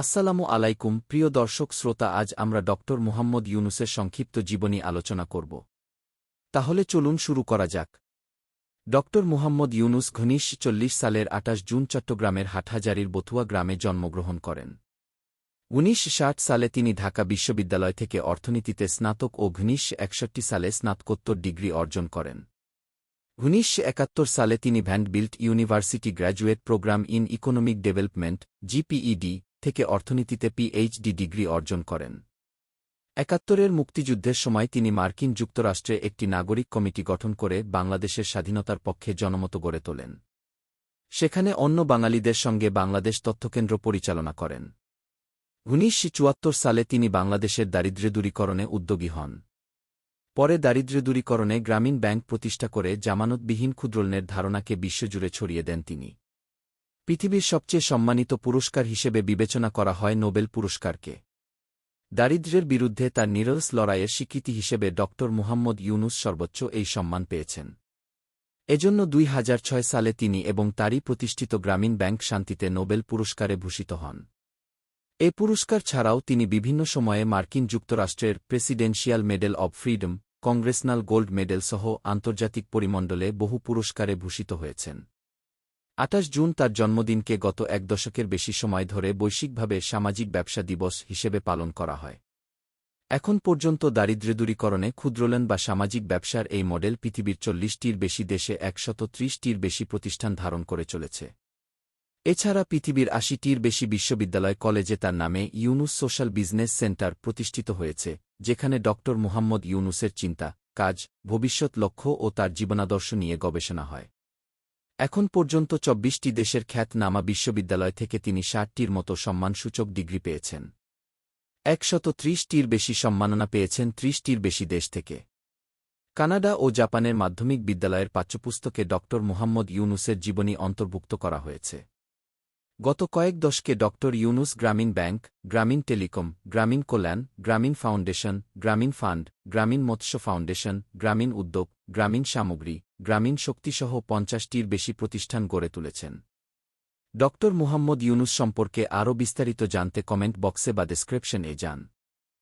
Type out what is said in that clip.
আসসালামু আলাইকুম, প্রিয় দর্শক শ্রোতা, আজ আমরা ডক্টর মুহাম্মদ ইউনুসের সংক্ষিপ্ত জীবনী আলোচনা করব। তাহলে চলুন শুরু করা যাক। ডক্টর মুহাম্মদ ইউনুস ঘনিশ চল্লিশ সালের আটাশ জুন চট্টগ্রামের হাটহাজারির বথুয়া গ্রামে জন্মগ্রহণ করেন। উনিশ সালে তিনি ঢাকা বিশ্ববিদ্যালয় থেকে অর্থনীতিতে স্নাতক ও ঘনিশ একষট্টি সালে স্নাতকোত্তর ডিগ্রি অর্জন করেন। উনিশশো একাত্তর সালে তিনি Vanderbilt university graduate program in economic development, GPED থেকে অর্থনীতিতে পিএইচডি ডিগ্রি অর্জন করেন। একাত্তরের মুক্তিযুদ্ধের সময় তিনি মার্কিন যুক্তরাষ্ট্রে একটি নাগরিক কমিটি গঠন করে বাংলাদেশের স্বাধীনতার পক্ষে জনমত গড়ে তোলেন। সেখানে অন্য বাঙালিদের সঙ্গে বাংলাদেশ তথ্যকেন্দ্র পরিচালনা করেন। উনিশশো চুয়াত্তর সালে তিনি বাংলাদেশের দারিদ্র্য দূরীকরণে উদ্যোগী হন। পরে দারিদ্র্য দূরীকরণে গ্রামীণ ব্যাংক প্রতিষ্ঠা করে জামানতবিহীন ক্ষুদ্রলনের ধারণাকে বিশ্বজুড়ে ছড়িয়ে দেন তিনি। পৃথিবীর সবচেয়ে সম্মানিত পুরস্কার হিসেবে বিবেচনা করা হয় নোবেল পুরস্কারকে। দারিদ্র্যের বিরুদ্ধে তার নিরলস লড়াইয়ের স্বীকৃতি হিসেবে ড. মুহাম্মদ ইউনুস সর্বোচ্চ এই সম্মান পেয়েছেন। এজন্য দুই হাজার ছয় সালে তিনি এবং তারই প্রতিষ্ঠিত গ্রামীণ ব্যাংক শান্তিতে নোবেল পুরস্কারে ভূষিত হন। এ পুরস্কার ছাড়াও তিনি বিভিন্ন সময়ে মার্কিন যুক্তরাষ্ট্রের presidential medal of freedom, congressional gold medal সহ আন্তর্জাতিক পরিমণ্ডলে বহু পুরস্কারে ভূষিত হয়েছেন। আটাশ জুন তার জন্মদিনকে গত এক দশকের বেশি সময় ধরে বৈশ্বিকভাবে সামাজিক ব্যবসা দিবস হিসেবে পালন করা হয়। এখন পর্যন্ত দারিদ্র্য দূরীকরণে ক্ষুদ্রলেন বা সামাজিক ব্যবসার এই মডেল পৃথিবীর চল্লিশটির বেশি দেশে একশত ত্রিশটির বেশি প্রতিষ্ঠান ধারণ করে চলেছে। এছাড়া পৃথিবীর আশিটির বেশি বিশ্ববিদ্যালয় কলেজে তার নামে ইউনুস সোশ্যাল বিজনেস সেন্টার প্রতিষ্ঠিত হয়েছে, যেখানে ড মুহাম্মদ ইউনুসের চিন্তা, কাজ, ভবিষ্যৎ লক্ষ্য ও তার জীবনাদর্শ নিয়ে গবেষণা হয়। এখন পর্যন্ত চব্বিশটি দেশের খ্যাতনামা বিশ্ববিদ্যালয় থেকে তিনি ষাটটির মতো সম্মানসূচক ডিগ্রি পেয়েছেন। একশত ত্রিশটির বেশি সম্মাননা পেয়েছেন ত্রিশটির বেশি দেশ থেকে। কানাডা ও জাপানের মাধ্যমিক বিদ্যালয়ের পাঠ্যপুস্তকে ড. মুহাম্মদ ইউনুসের জীবনী অন্তর্ভুক্ত করা হয়েছে। গত কয়েক দশকে ড. ইউনুস গ্রামীণ ব্যাংক, গ্রামীণ টেলিকম, গ্রামীণ কল্যাণ, গ্রামীণ ফাউন্ডেশন, গ্রামীণ ফান্ড, গ্রামীণ মৎস্য ফাউন্ডেশন, গ্রামীণ উদ্যোগ, গ্রামীণ সামগ্রী গ্রামীণ শক্তিসহ পঞ্চাশটির বেশি প্রতিষ্ঠান গড়ে তুলেছেন। ড মুহাম্মদ ইউনুস সম্পর্কে আরও বিস্তারিত জানতে কমেন্ট বক্সে বা ডেসক্রিপশনে যান।